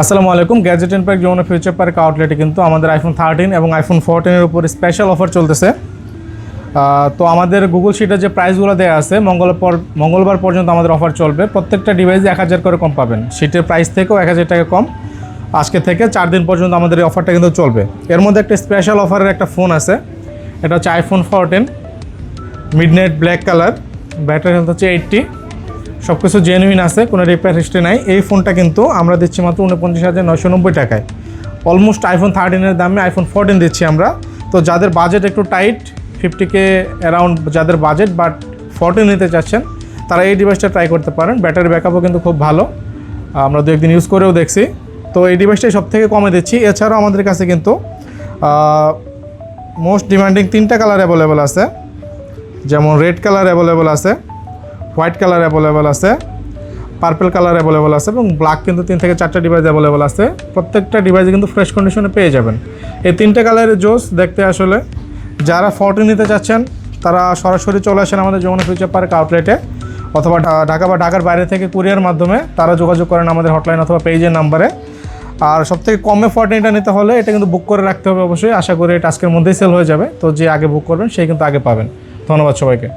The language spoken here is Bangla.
আসসালামু আলাইকুম gadget and park Jamuna future park আউটলেটে কিন্তু আমাদের আইফোন থার্টিন এবং আইফোন ফোরটিনের উপর স্পেশাল অফার চলতেছে। তো আমাদের গুগল শিটে যে প্রাইসগুলো দেওয়া আছে মঙ্গলবার পর, মঙ্গলবার পর্যন্ত আমাদের অফার চলবে। প্রত্যেকটা ডিভাইসে এক হাজার করে কম পাবেন। শিটের প্রাইস থেকেও এক হাজার টাকা কম। আজকে থেকে চার দিন পর্যন্ত আমাদের এই অফারটা কিন্তু চলবে। এর মধ্যে একটা স্পেশাল অফারের একটা ফোন আছে। এটা হচ্ছে iPhone fourteen midnight black colour battery হচ্ছে এইটটি সব কিছু জেনুইন আছে, কোনো রিপেয়ার হিস্ট্রি নাই। এই ফোনটা কিন্তু আমরা দিচ্ছি মাত্র উনপঞ্চাশ হাজার নয়শো নব্বই টাকায়। অলমোস্ট আইফোন থার্টিনের দামে আইফোন ফোরটিন দিচ্ছি আমরা। তো যাদের বাজেট একটু টাইট ফিফটি কে অ্যারাউন্ড যাদের বাজেট বাট ফোরটিন নিতে চাচ্ছেন, তারা এই ডিভাইসটা ট্রাই করতে পারেন। ব্যাটারি ব্যাকআপও কিন্তু খুব ভালো। আমরা দু একদিন ইউজ করেও দেখছি। তো এই ডিভাইসটাই সব থেকে কমে দিচ্ছি। এছাড়াও আমাদের কাছে কিন্তু মোস্ট ডিমান্ডিং তিনটা কালার অ্যাভেলেবেল আছে। যেমন রেড কালার অ্যাভেলেবেল আছে। হোয়াইট কালার অ্যাভেলেবেল আছে, পার্পল কালার অ্যাভেলেবেল আছে এবং ব্ল্যাক কিন্তু তিন থেকে চারটা ডিভাইস অ্যাভেলেবেল আছে। প্রত্যেকটা ডিভাইসে কিন্তু ফ্রেশ কন্ডিশনে পেয়ে যাবেন। এই তিনটে কালারের জোস দেখতে আসলে যারা ফটো নিতে চাচ্ছেন, তারা সরাসরি চলে আসেন আমাদের যমুনা ফিউচার পার্ক আউটলেটে অথবা ঢাকা বা ঢাকার বাইরে থেকে কুরিয়ার মাধ্যমে তারা যোগাযোগ করেন আমাদের হটলাইন অথবা পেজের নাম্বারে। আর সবথেকে কমে ফর্টিনটা নিতে হলে এটা কিন্তু বুক করে রাখতে হবে অবশ্যই। আশা করি এটা আজকের মধ্যেই সেল হয়ে যাবে। তো যে আগে বুক করবেন সেই কিন্তু আগে পাবেন। ধন্যবাদ সবাইকে।